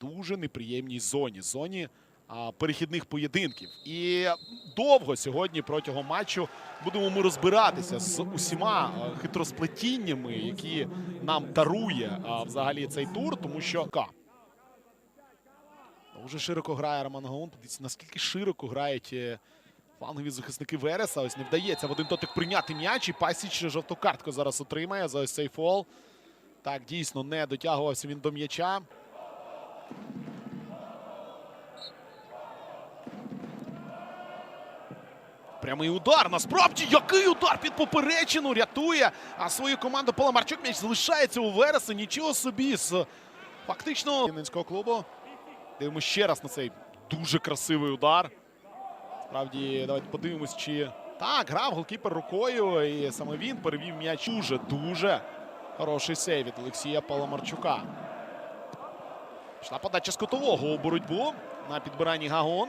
дуже неприємній зоні. Зоні перехідних поєдинків. І довго сьогодні протягом матчу будемо ми розбиратися з усіма хитросплетіннями, які нам дарує взагалі цей тур, тому що Дуже широко грає Роман Гаун. Подивіться, наскільки широко грають е, флангові захисники Вереса. Ось не вдається в один дотик прийняти м'яч. І Пасіч жовту картку зараз отримає за ось цей фол. Так, дійсно, не дотягувався він до м'яча. Прямий удар. Насправді, який удар під поперечину рятує. А свою команду Паламарчук м'яч залишається у Вереса. Нічого собі з фактично Рівненського клубу. Дивимося ще раз на цей дуже красивий удар. Справді, давайте подивимось, чи так, грав голкіпер рукою, і саме він перевів м'яч. Дуже дуже хороший сейв від Олексія Паламарчука. Пішла подача з кутового у боротьбу на підбиранні Гагон.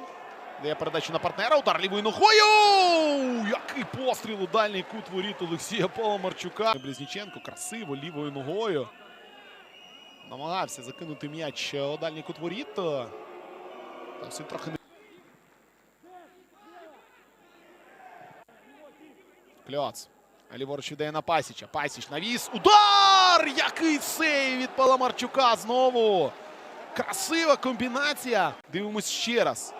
Дає передачу на партнера. Удар лівою ногою. Який постріл у дальній кут воріт Олексія Паламарчука. Близніченко красиво лівою ногою. Намагався закинути м'яч у дальній кут воріт. Все трохи не. Кльоц. Ліворуч віддає на Пасіча. Пасіч навіс. Удар! Який сейв від Паламарчука знову. Красива комбінація. Дивимось ще раз.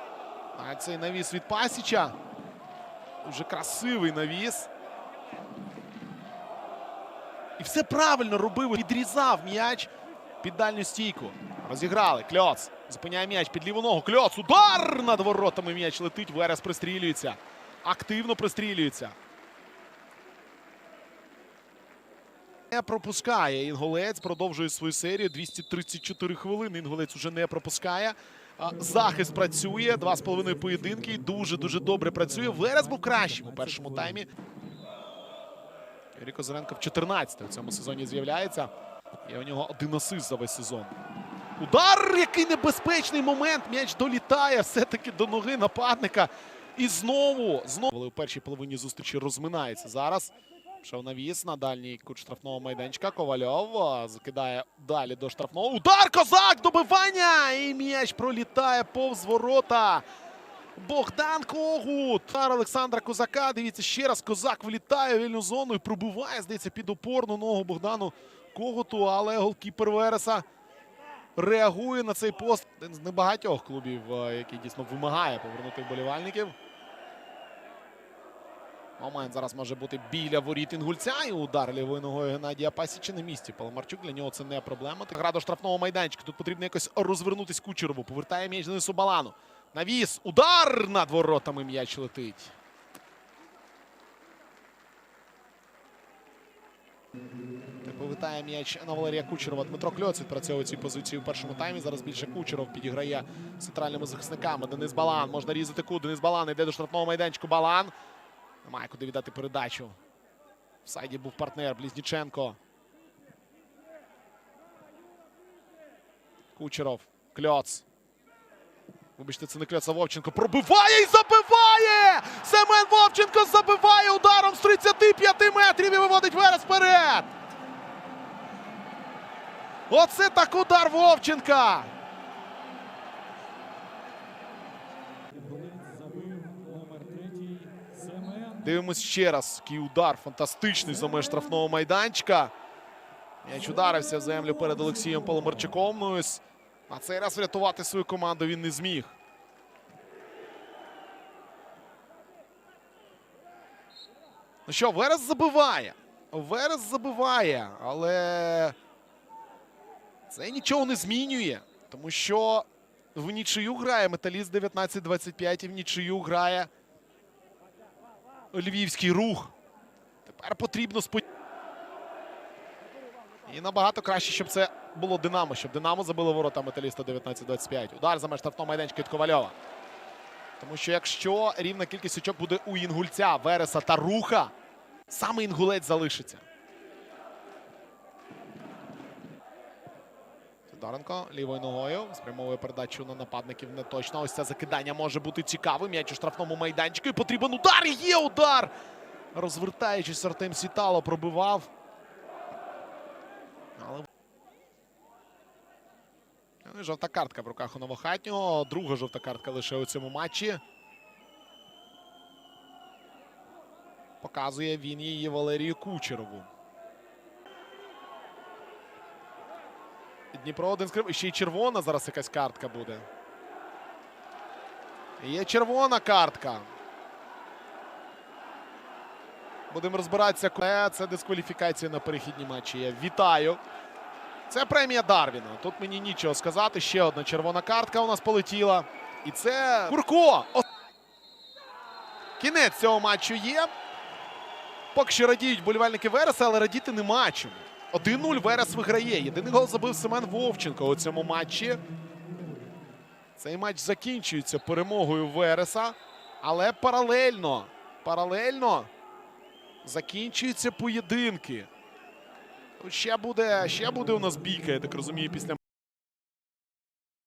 А цей навіс від Пасіча. Дуже красивий навіс. І все правильно робив. Підрізав м'яч під дальню стійку. Розіграли. Кльоц. Зупиняє м'яч під ліву ногу. Кльоц. Удар над воротами м'яч летить. Верес пристрілюється. Активно пристрілюється. Не пропускає. Інголець продовжує свою серію. 234 хвилини. Інголець уже не пропускає. Захист працює. Два з половиною поєдинки. Дуже-дуже добре працює. Верес був кращим у першому таймі. Юрій Козиренко в 14 в цьому сезоні з'являється. І у нього один асист за весь сезон. Удар! Який небезпечний момент. М'яч долітає все-таки до ноги нападника. І знову, знову Але у першій половині зустрічі розминається зараз. Пішов навіс на дальній кут штрафного майданчика. Ковальов закидає далі до штрафного. Удар! Козак! Добивання! І м'яч пролітає повз ворота. Богдан Когут. Удар Олександра Козака. Дивіться ще раз. Козак влітає в вільну зону і пробиває, здається, під опорну ногу Богдану Когуту. Але голкіпер Вереса реагує на цей пост. Один з небагатьох клубів, який дійсно вимагає повернути вболівальників. Момент зараз може бути біля воріт Інгульця. І удар лівою Геннадія Пасіча на місці. Паламарчук для нього це не проблема. Гра до штрафного майданчика. Тут потрібно якось розвернутись Кучерову. Повертає м'яч Денису Балану. Навіс. Удар над воротами м'яч летить. Та Повертає м'яч на Валерія Кучерова. Дмитро Кльоц відпрацьовує цю позицію у першому таймі. Зараз більше Кучеров підіграє центральними захисниками. Денис Балан. Можна різати кут. Денис Балан йде до штрафного майданчику. Балан. Немає куди віддати передачу. В сайді був партнер Близніченко. Кучеров. Кльоц. Вибачте, це не Кльоц, а Вовченко. Пробиває і забиває! Семен Вовченко забиває ударом з 35 метрів і виводить Верес вперед! Оце так удар Вовченка! забив номер третій Семен. Дивимось ще раз. Який удар фантастичний за меж штрафного майданчика. М'яч ударився в землю перед Олексієм Поломарчуком. Ну, ось на цей раз врятувати свою команду він не зміг. Ну що, Верес забиває. Верес забиває, але це нічого не змінює. Тому що в нічию грає Металіст 19-25 і в нічию грає львівський рух. Тепер потрібно сподіватися. І набагато краще, щоб це було Динамо, щоб Динамо забило ворота металіста 19-25. Удар за меж майданчика від Ковальова. Тому що якщо рівна кількість очок буде у Інгульця, Вереса та Руха, саме Інгулець залишиться. Сидоренко лівою ногою спрямовує передачу на нападників не точно. Ось це закидання може бути цікавим. М'яч у штрафному майданчику. І потрібен удар. Є удар! Розвертаючись, Артем Сітало пробивав. Але Ну Жовта картка в руках у Новохатнього. Друга жовта картка лише у цьому матчі. Показує він її Валерію Кучерову. Дніпро один скрив. І ще й червона зараз якась картка буде. Є червона картка. Будемо розбиратися. Е, Це дискваліфікація на перехідні матчі. Я вітаю. Це премія Дарвіна. Тут мені нічого сказати. Ще одна червона картка у нас полетіла. І це Курко. Кінець цього матчу є. Поки що радіють болівальники Вереса, але радіти нема чому. 1-0 Верес виграє. Єдиний гол забив Семен Вовченко у цьому матчі. Цей матч закінчується перемогою Вереса. Але паралельно, паралельно закінчуються поєдинки. Ще буде, ще буде у нас бійка, я так розумію, після